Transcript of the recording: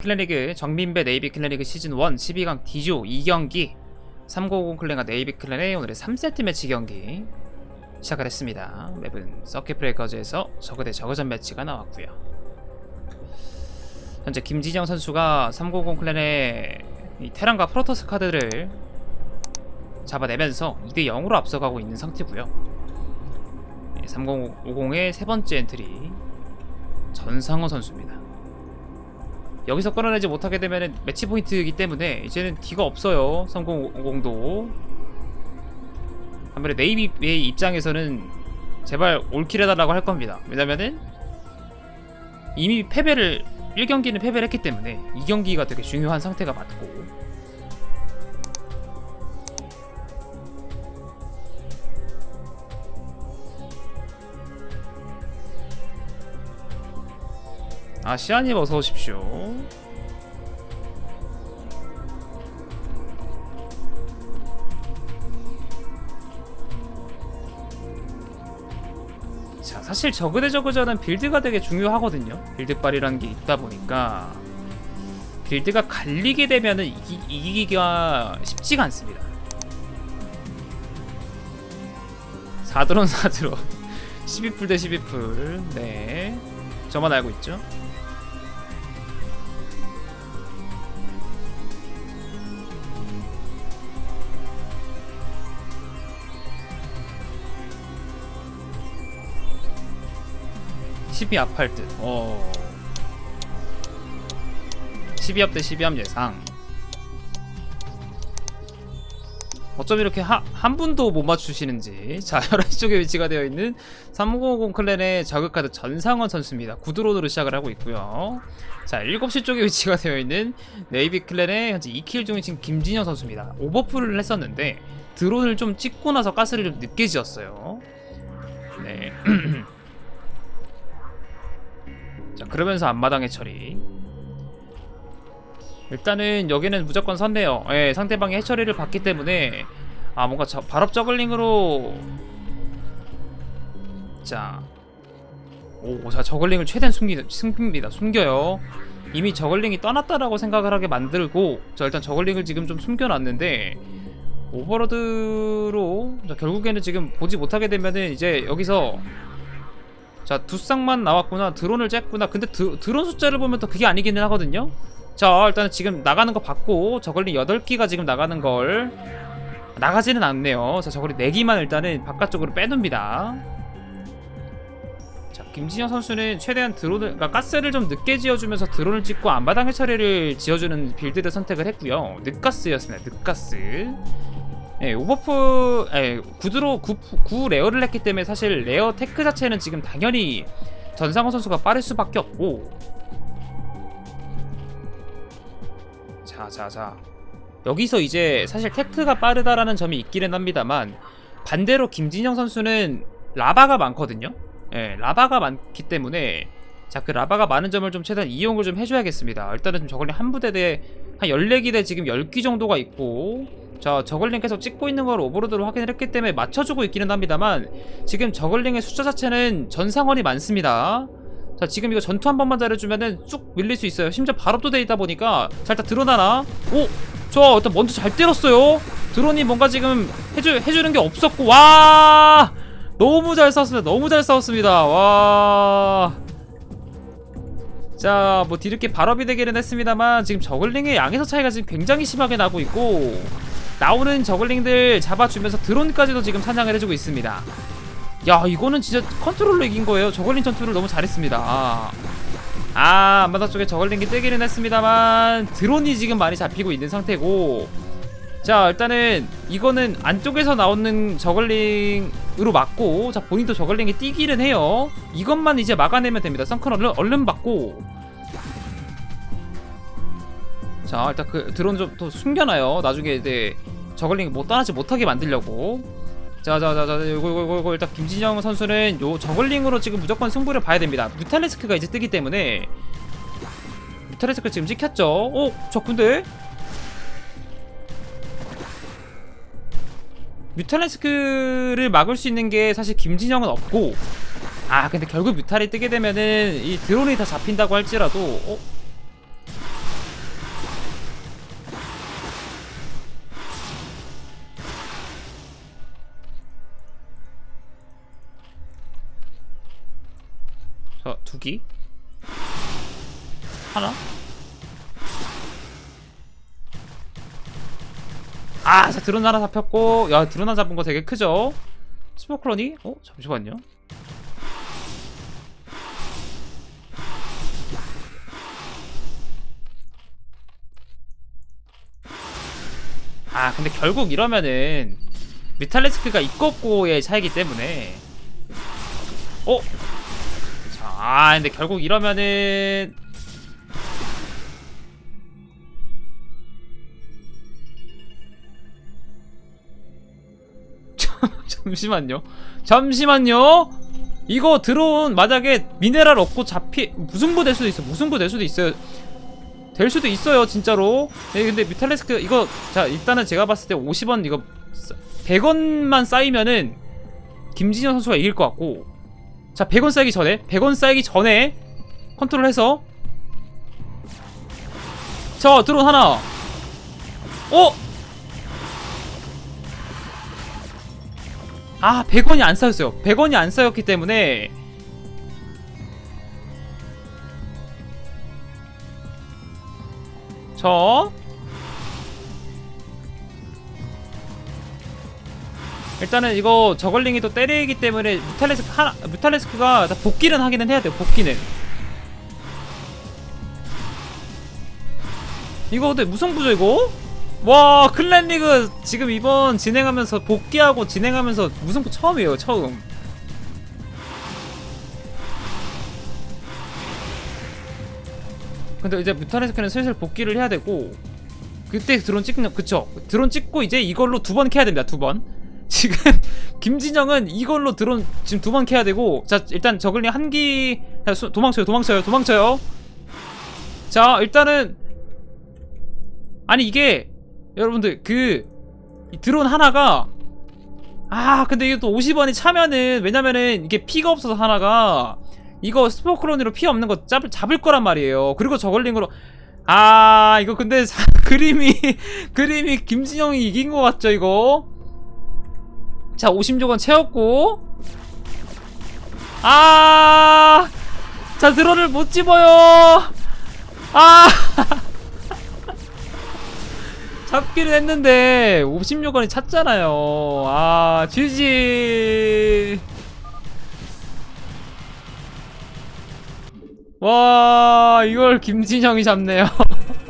클래리그 정민배 네이비 클래리그 시즌 1 12강 D조 2경기 350 클랜과 네이비 클랜의 오늘의 3세트 매치 경기 시작을 했습니다. 맵은 서킷 브레이커즈에서 저그 대 저그전 매치가 나왔고요. 현재 김진영 선수가 350 클랜의 이 테란과 프로토스 카드를 잡아내면서 2대 0으로 앞서가고 있는 상태고요. 3050의 세 번째 엔트리 전상호 선수입니다. 여기서 끌어내지 못하게 되면 매치 포인트이기 때문에 이제는 D가 없어요. 3050도. 아무래도 네이비의 입장에서는 제발 올킬 해달라고 할 겁니다. 왜냐면은 이미 패배를 1경기는 패배를 했기 때문에 2경기가 되게 중요한 상태가 맞고 아시아님 어서 오십시오. 자, 사실 저그 대 저그전은 빌드가 되게 중요하거든요. 빌드빨이라는 게 있다 보니까 빌드가 갈리게 되면은 이기, 이기기가 쉽지가 않습니다. 4드론 4드론 12풀 대 12풀 네 저만 알고 있죠 (12) 압할 듯. 어. 12압 대 12압 예상. 어쩜 이렇게 하, 한 분도 못 맞추시는지. 자 11시 쪽에 위치가 되어 있는 3050 클랜의 저그카드 전상원 선수입니다. 구드론으로 시작을 하고 있고요. 자 7시 쪽에 위치가 되어 있는 네이비 클랜의 현재 2킬 중인 지금 김진영 선수입니다. 오버풀을 했었는데 드론을 좀 찍고 나서 가스를 좀 늦게 지었어요. 네. 그러면서 앞마당의 처리 일단은 여기는 무조건 선네요. 예, 상대방이 해처리를 받기 때문에 아 뭔가 저, 발업 저글링으로 자, 오, 자 저글링을 최대한 숨기, 숨깁니다. 숨겨요. 이미 저글링이 떠났다라고 생각을 하게 만들고 자 일단 저글링을 지금 좀 숨겨놨는데 오버로드로 자, 결국에는 지금 보지 못하게 되면은 이제 여기서 자 두 쌍만 나왔구나. 드론을 쬐구나. 근데 드, 드론 숫자를 보면 또 그게 아니기는 하거든요. 자 일단은 지금 나가는 거 봤고 저걸리 8기가 지금 나가는 걸 나가지는 않네요. 자 저걸리 4기만 일단은 바깥쪽으로 빼둡니다. 자 김진영 선수는 최대한 드론을 그러니까 가스를 좀 늦게 지어주면서 드론을 찍고 안바닥 해처리를 지어주는 빌드를 선택을 했고요. 늑가스였습니다. 늑가스 예, 오버프, 예, 구드로 9, 9 레어를 했기 때문에 사실 레어 테크 자체는 지금 당연히 전상호 선수가 빠를 수밖에 없고 자, 자, 자. 여기서 이제 사실 테크가 빠르다라는 점이 있기는 합니다만 반대로 김진영 선수는 라바가 많거든요. 예, 라바가 많기 때문에 자, 그 라바가 많은 점을 좀 최대한 이용을 좀 해줘야겠습니다. 일단은 좀 저걸링 한 부대대 한 14기대 지금 10기 정도가 있고 자, 저걸링 계속 찍고 있는 걸 오버로드로 확인을 했기 때문에 맞춰주고 있기는 합니다만 지금 저걸링의 숫자 자체는 전상원이 많습니다. 자 지금 이거 전투 한 번만 잘해주면은 쭉 밀릴 수 있어요. 심지어 발업도 돼 있다 보니까 자 일단 드러나나? 오! 저 일단 먼저 잘 때렸어요. 드론이 뭔가 지금 해주, 해주는 게 없었고 와! 너무 잘 싸웠습니다. 너무 잘 싸웠습니다. 와 자, 뭐 뒤늦게 발업이 되기는 했습니다만 지금 저글링의 양에서 차이가 지금 굉장히 심하게 나고 있고 나오는 저글링들 잡아주면서 드론까지도 지금 사냥을 해주고 있습니다. 야, 이거는 진짜 컨트롤로 이긴 거예요. 저글링 전투를 너무 잘했습니다. 아, 아 앞마당 쪽에 저글링이 뜨기는 했습니다만 드론이 지금 많이 잡히고 있는 상태고 자 일단은 이거는 안쪽에서 나오는 저글링으로 막고 자 본인도 저글링이 뛰기는 해요. 이것만 이제 막아내면 됩니다. 선크를 얼른, 얼른 받고. 자 일단 그 드론 좀 또 숨겨놔요. 나중에 이제 저글링 뭐 떠나지 못하게 만들려고. 자자자자 이거 이거, 이거 일단 김진영 선수는 요 저글링으로 지금 무조건 승부를 봐야 됩니다. 뮤탈리스크가 이제 뜨기 때문에. 뮤탈리스크 지금 찍혔죠? 어? 저 근데 뮤탈레스크를 막을 수 있는 게 사실 김진영은 없고 아 근데 결국 뮤탈이 뜨게 되면은 이 드론이 다 잡힌다고 할지라도 어? 자 두기 하나 아, 자 드론 하나 잡혔고, 야 드론 하나 잡은 거 되게 크죠? 스포클론이? 어 잠시만요. 아 근데 결국 이러면은 뮤탈레스크가 있고 없고의 차이기 때문에 어? 자 아, 근데 결국 이러면은 잠시만요. 잠시만요. 이거 드론 만약에 미네랄 얻고 잡히 무승부 될 수도 있어 무승부 될 수도 있어요. 될 수도 있어요 진짜로. 네, 근데 뮤탈레스크 이거 자 일단은 제가 봤을 때 50원 이거 100원만 쌓이면은 김진영 선수가 이길 것 같고. 자 100원 쌓이기 전에 100원 쌓이기 전에 컨트롤해서. 자 드론 하나. 어? 아 100원이 안 쌓였어요 100원이 안 쌓였기 때문에 저 일단은 이거 저걸링이 또 때리기 때문에 뮤탈레스크 하나 뮤탈레스크가 다 복귀는 하기는 해야 돼요 복귀는 이거 근데 무승부죠 이거? 와 클랜리그 지금 이번 진행하면서 복귀하고 진행하면서 무승부 처음이에요 처음. 근데 이제 뮤탈레스크는 슬슬 복귀를 해야 되고 그때 드론 찍는 그쵸. 드론 찍고 이제 이걸로 두 번 캐야 됩니다 두 번. 지금 김진영은 이걸로 드론 지금 두 번 캐야 되고 자 일단 저글링 한기 도망쳐요 도망쳐요 도망쳐요. 자 일단은 아니 이게 여러분들 그이 드론 하나가 아 근데 이게 또 50원이 차면은 왜냐면은 이게 피가 없어서 하나가 이거 스포크론으로 피 없는 거 잡을, 잡을 거란 말이에요. 그리고 저글링으로 아 이거 근데 사- 그림이 그림이 김진영이 이긴 것 같죠 이거? 자 50조건 채웠고. 아, 자 드론을 못 집어요. 아, 잡기는 했는데 56원이 찼잖아요. 아, GG. 와, 이걸 김진영이 잡네요.